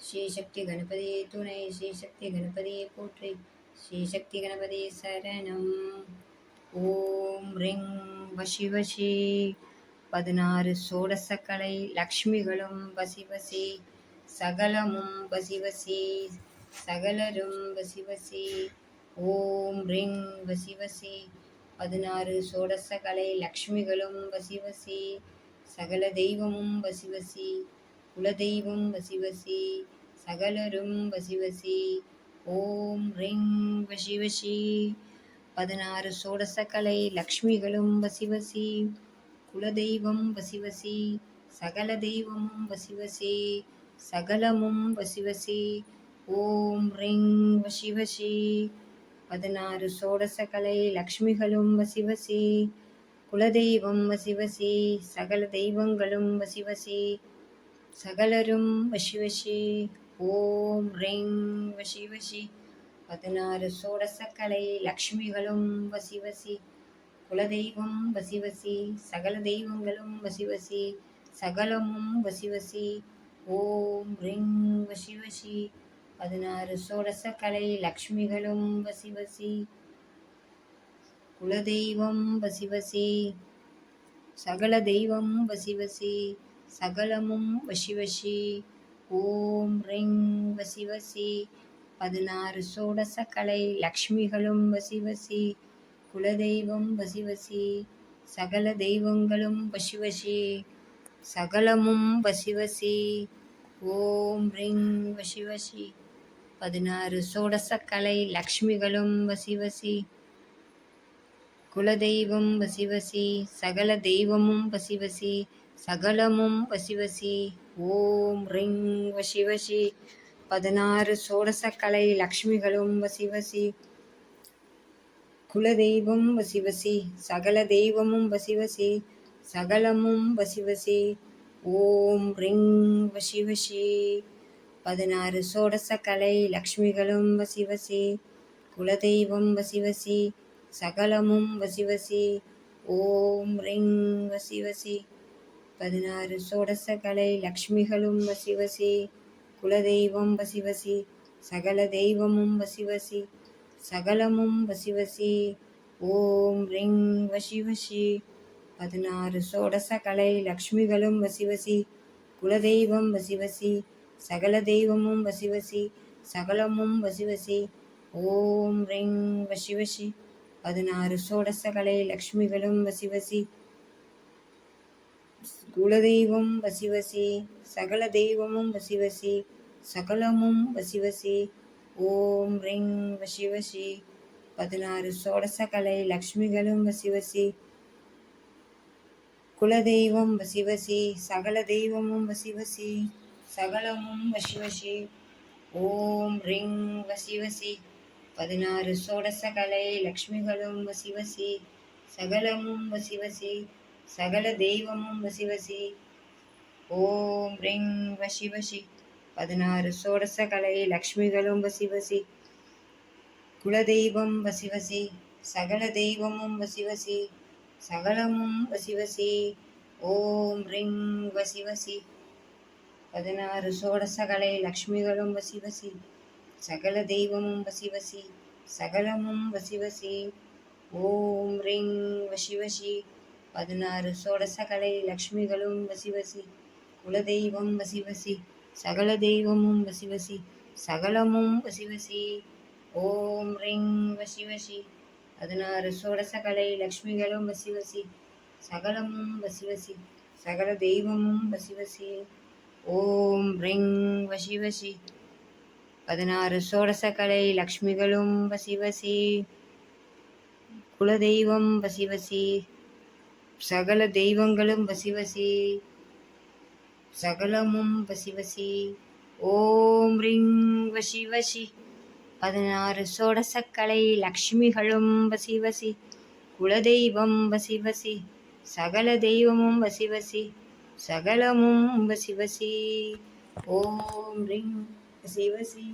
ஸ்ரீசக்தி கணபதியே துணை ஸ்ரீசக்தி கணபதியே போற்றி ஸ்ரீசக்தி கணபதி சரணம். ஓம் ரிங் வசி வசி. பதினாறு சோடசக்கலை லக்ஷ்மிகளும் வசி வசி. சகலமும் வசி வசி. சகலரும் வசி வசி. ஓம் ரிங் வசி வசி. பதினாறு சோடசகலை லக்ஷ்மிகளும் வசி வசி. சகல தெய்வமும் வசி வசி. குலதெய்வம் வசிவசி சகலரும் வசிவசி. ஓம் ரிங் வசிவசி. பதினாறு சோடசக்கலை லக்ஷ்மிகளும் வசிவசி. குலதெய்வம் வசிவசி. சகல தெய்வமும் வசிவசி. சகலமும் வசிவசி. ஓம் ரிங் வசிவசி. பதினாறு சோடசக்கலை லக்ஷ்மிகளும் வசிவசி. குலதெய்வம் வசிவசி. சகல தெய்வங்களும் வசிவசி. சகலரும் வசி வசி ஓம் ரிங் வசி வசி பதினாறு சோடசக்கலை லக்ஷ்மிகளும் வசி வசி. குலதெய்வம் வசி வசி சகல தெய்வங்களும் வசி வசி சகலமும் வசி வசி. ஓம் ரிங் வசி வசி பதினாறு சோடசக்கலை லக்ஷ்மிகளும் வசி வசி. குலதெய்வம் வசி வசி. சகல தெய்வம் வசி வசி. சகலமும் வசி வசி ஓம் ரிங் வசி வசி பதினாறு சோடச கலை லக்ஷ்மிகளும் வசி வசி குலதெய்வம் வசி வசி சகல தெய்வங்களும் வசி வசி சகலமும் வசி வசி ஓம் ரிங் வசி வசி பதினாறு சோடச கலை லக்ஷ்மிகளும் வசி வசி குலதெய்வம் வசி வசி சகல தெய்வமும் வசி வசி சகலமும் வசிவசி ஓம் ரிங் வசிவசி பதினாறு சோடசக்கலை லக்ஷ்மிகளும் வசிவசி குலதெய்வம் வசிவசி சகல தெய்வமும் வசிவசி சகலமும் வசிவசி ஓம் ரிங் வசிவசி பதினாறு சோடசக்கலை லக்ஷ்மிகளும் வசிவசி குலதெய்வம் வசிவசி சகலமும் வசிவசி ஓம் ரிங் வசிவசி பதினாறு சோடச கலை லக்ஷ்மிகளும் வசிவசி குலதெய்வம் வசிவசி சகல தெய்வமும் வசிவசி சகலமும் வசிவசி. ஓம் ரிங் வசிவசி. பதினாறு சோடச கலை லக்ஷ்மிகளும் வசிவசி குலதெய்வம் வசிவசி சகல தெய்வமும் வசிவசி சகலமும் வசிவசி. ஓம் ரிங் வசிவசி. பதினாறு சோடச கலை லக்ஷ்மிகளும் வசிவசி. குலதெய்வம் வசிவசி சகல தெய்வமும் வசிவசி சகலமும் வசிவசி. ஓம் ரிங் வசிவசி. பதினாறு சோடசகலை லக்ஷ்மிகளும் வசிவசி. குலதெய்வம் வசிவசி சகல தெய்வமும் வசிவசி சகலமும் வசிவசி. ஓம் ரிங் வசிவசி. பதினாறு சோடசகலை லக்ஷ்மிகளும் வசிவசி சகலமும் வசிவசி. சகல தெய்வமும் வசிவசி ஓம் ரிங் வசி வசி பதினாறு சோடச கலை லக்ஷ்மிகளும் வசிவசி குலதெய்வம் வசிவசி சகல தெய்வமும் வசிவசி சகலமும் வசிவசி ஓம் ரிங் வசிவசி பதினாறு சோடசகலை லக்ஷ்மிகளும் வசிவசி சகல தெய்வமும் வசிவசி சகலமும் வசிவசி ஓம் ரிங் வசிவசி பதினாறு சோடசகலை லக்ஷ்மிகளும் வசிவசி குலதெய்வம் வசிவசி சகல தெய்வமும் வசிவசி சகலமும் வசிவசி. ஓம் ரிங் வசிவசி. பதினாறு சோடசகலை லக்ஷ்மிகளும் வசிவசி சகலமும் வசிவசி சகல தெய்வமும் வசிவசி. ஓம் ரிங் வசிவசி. பதினாறு சோடசகலை லக்ஷ்மிகளும் வசிவசி குலதெய்வம் வசிவசி. சகல தெய்வங்களும் வசிவசி சகலமும் வசிவசி ஓம் ரிங் வசி வசி. பதினாறு சோடசக்கலை லக்ஷ்மிகளும் வசிவசி குலதெய்வம் வசிவசி சகல தெய்வமும் வசிவசி சகலமும் வசிவசி ஓம் ரிங் வசிவசி